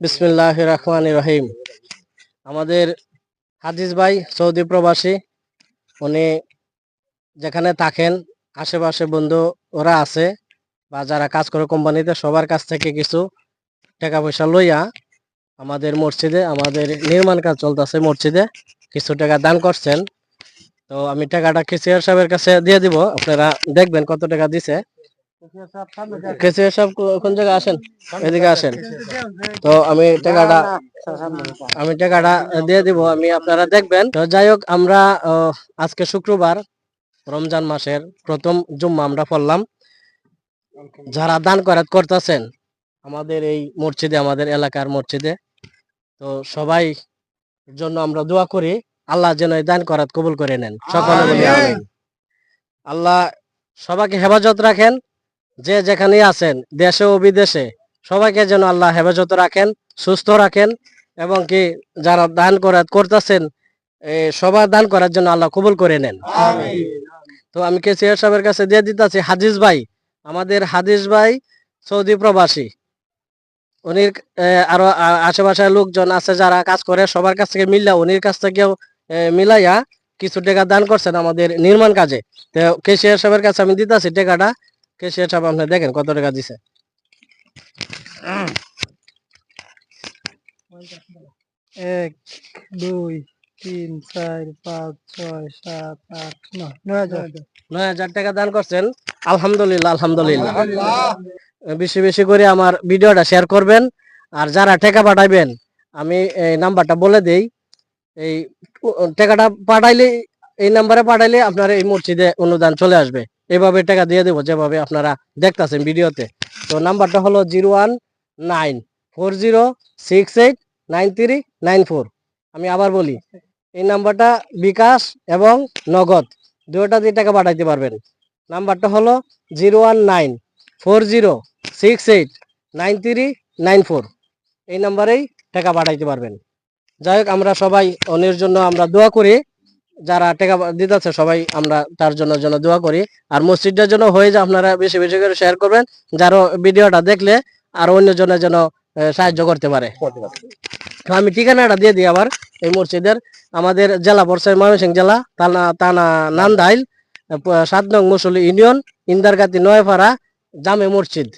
বিসমিল্লাহ রহমান রহিম। আমাদের হাদিস ভাই, সৌদি প্রবাসী, উনি যেখানে থাকেন, আশেপাশে বন্ধু ওরা আছে, বা যারা কাজ করে কোম্পানিতে, সবার কাছ থেকে কিছু টাকা পয়সা লইয়া আমাদের মসজিদে, আমাদের নির্মাণ কাজ চলতেছে মসজিদে, কিছু টাকা দান করছেন। তো আমি টাকাটা কেসিয়ার সাহেবের কাছে দিয়ে দিব, আপনারা দেখবেন কত টাকা দিছে। কেসিয়ার সাহেব কোন জায়গায় আসেন? এদিকে আসেন। তো আমি টাকাটা আমি টাকাটা দিয়ে দিব আমি আপনারা দেখবেন। তো যাই হোক আমরা আজকে শুক্রবার রমজান মাসের প্রথম জুম্মা আমরা পড়লাম। যারা দান করাত করতেছেন আমাদের এই মসজিদে আমাদের এলাকার মসজিদে। তো সবাই জন্য আমরা দোয়া করি আল্লাহ যেন এই দান করাত কবুল করে নেন। সকলে আল্লাহ সবাইকে হেফাজত রাখেন। যে যেখানেই আছেন দেশে ও বিদেশে সবাইকে যেন আল্লাহ হেফাজত রাখেন সুস্থ রাখেন এবং কি যারা দান করা করতেছেন সবার দান করার জন্য আল্লাহ কবুল করে নেন। তো আমি কে সিয়ার সাহেবের কাছে দিয়ে দিতেছি হাদিস ভাই আমাদের হাদিস ভাই সৌদি প্রবাসী। উনি আরও আ- আশেপাশে লোকজন আছে যারা কাজ করে সবার কাছ থেকে মিল্লা উনির কাছ থেকেও মিলাইয়া কিছু টাকা দান করছেন আমাদের নির্মাণ কাজে। তো কেশিয়ার সাহেবের কাছে আমি দিতেছি টাকাটা কেশিয়ার সাহেব আপনি দেখেন কত টাকা দিছে। এক দুই তিন চার পাঁচ ছয় সাত আট নয় নয় হাজার। নয় হাজার টাকা দান করছেন। আলহামদুলিল্লাহ আলহামদুলিল্লাহ। বেশি বেশি করে আমার ভিডিওটা শেয়ার করবেন। আর যারা টাকা পাঠাইবেন আমি এই নাম্বারটা বলে দেই। এই টাকাটা পাঠাইলে এই নাম্বারে পাঠাইলে আপনার এই মসজিদে অনুদান চলে আসবে। এইভাবে টাকা দিয়ে দেবো যেভাবে আপনারা দেখতাছেন ভিডিওতে। তো নাম্বারটা হলো zero one nine four zero six eight nine three nine four. আমি আবার বলি, এই নাম্বারটা বিকাশ এবং নগদ দুটোটা দিয়ে টাকা পাঠাইতে পারবেন। নাম্বারটা হলো zero one nine four zero six eight nine three nine four. এই নাম্বারেই টাকা পাঠাইতে পারবেন। যাই হোক, আমরা সবাই অন্যের জন্য আমরা দোয়া করি। যারা টাকা দিতেছে সবাই আমরা তার জন্য জন্য দোয়া করি। আর মসজিদটার জন্য হয়ে যায় আপনারা বেশি বেশি করে শেয়ার করবেন যারা ভিডিওটা দেখলে আর অন্যজনের জন্য আহ, সাহায্য করতে পারে। আমি ঠিকানাটা দিয়ে দিই আবার এই মসজিদের। আমাদের জেলা পরিষদ ময়মনসিংহ জেলা তানা তানা নান্দাইল সাত নং মুসলি ইউনিয়ন ইন্দারগাতি নয়পাড়া জামে মসজিদ।